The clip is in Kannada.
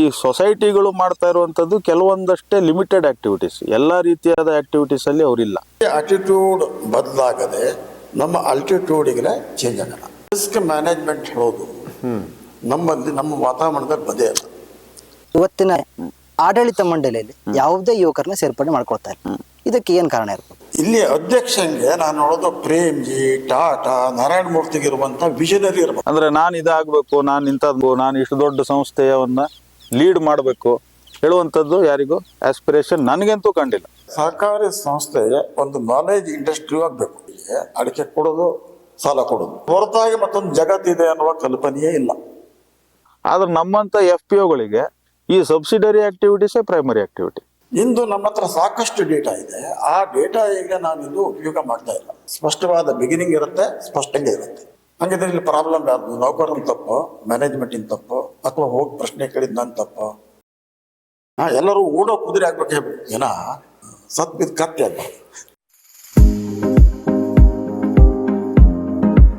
ಈ ಸೊಸೈಟಿಗಳು ಮಾಡ್ತಾ ಇರುವಂಥದ್ದು ಕೆಲವೊಂದಷ್ಟೇ ಲಿಮಿಟೆಡ್ ಆಕ್ಟಿವಿಟೀಸ್. ಎಲ್ಲ ರೀತಿಯಾದ ಆಕ್ಟಿವಿಟೀಸ್ ಅಲ್ಲಿ ಅವರಿಲ್ಲ. ಆಟಿಟ್ಯೂಡ್ ಬದಲಾಗದೆ ನಮ್ಮ ಅಲ್ಟಿಟ್ಯೂಡಿಗೆ ಚೇಂಜ್ ಆಗಲ್ಲ ರಿಸ್ಕ್ ಮ್ಯಾನೇಜ್ಮೆಂಟ್ ಹೇಳೋದು ನಮ್ಮಲ್ಲಿ ನಮ್ಮ ವಾತಾವರಣದಲ್ಲಿ ಬದೇ ಅಲ್ಲ. ಇವತ್ತಿನ ಆಡಳಿತ ಮಂಡಳಿಯಲ್ಲಿ ಯಾವುದೇ ಯುವಕರನ್ನ ಸೇರ್ಪಡೆ ಮಾಡ್ಕೊಳ್ತಾ ಇಲ್ಲ. ಇದಕ್ಕೆ ಏನು ಕಾರಣ ಇರ್ಬೋದು ಇಲ್ಲಿ ಅಧ್ಯಕ್ಷಂಗೆ ನಾನು ನೋಡೋದು ಪ್ರೇಮ್ಜಿ ಟಾಟಾ ನಾರಾಯಣ ಮೂರ್ತಿಗೆ ಇರುವಂತ ವಿಷನರಿ ಇರಬೇಕು. ಅಂದ್ರೆ ನಾನು ಇದಾಗಬೇಕು ನಾನು ಇಂಥದ್ದು ನಾನು ಇಷ್ಟು ದೊಡ್ಡ ಸಂಸ್ಥೆಯವನ್ನ ಲೀಡ್ ಮಾಡಬೇಕು ಹೇಳುವಂಥದ್ದು ಯಾರಿಗೂ ಆಸ್ಪಿರೇಷನ್ ನನಗಂತೂ ಕಂಡಿಲ್ಲ. ಸಹಕಾರಿ ಸಂಸ್ಥೆ ಒಂದು ನಾಲೆಜ್ ಇಂಡಸ್ಟ್ರಿ ಆಗಬೇಕು. ಅಡಿಕೆ ಕೊಡೋದು ಸಾಲ ಕೊಡೋದು. ಹೊರತಾಗಿ ಮತ್ತೊಂದು ಜಗತ್ತಿದೆ ಅನ್ನುವ ಕಲ್ಪನೆಯೇ ಇಲ್ಲ. ಆದ್ರೆ ನಮ್ಮಂತ ಎಫ್ ಪಿ ಒಗಳಿಗೆ ಈ ಸಬ್ಸಿಡರಿ ಆಕ್ಟಿವಿಟೀಸೇ ಪ್ರೈಮರಿ ಆಕ್ಟಿವಿಟಿ ಇಂದು ನಮ್ಮ ಹತ್ರ ಸಾಕಷ್ಟು ಡೇಟಾ ಇದೆ. ಆ ಡೇಟಾ ಈಗ ನಾವಿಂದು ಉಪಯೋಗ ಮಾಡ್ತಾ ಇಲ್ಲ. ಸ್ಪಷ್ಟವಾದ ಬಿಗಿನಿಂಗ್ ಇರುತ್ತೆ ಸ್ಪಷ್ಟಂಗೆ ಇರುತ್ತೆ. ಹಂಗಿದ್ರೆ ಇಲ್ಲಿ ಪ್ರಾಬ್ಲಮ್ ಯಾರು ನೌಕರನ ತಪ್ಪು ಮ್ಯಾನೇಜ್ಮೆಂಟಿನ ತಪ್ಪು ಅಥವಾ ಹೋಗಿ ಪ್ರಶ್ನೆ ಕೇಳಿದ್ ನನ್ನ ತಪ್ಪ. ಎಲ್ಲರೂ ಓಡೋ ಕುದುರೆ ಆಗ್ಬೇಕು ಏನ? ಸತ್ ಬಿದ್ದು ಕತ್ತೆ ಆಗ್ಬಾರ್ದು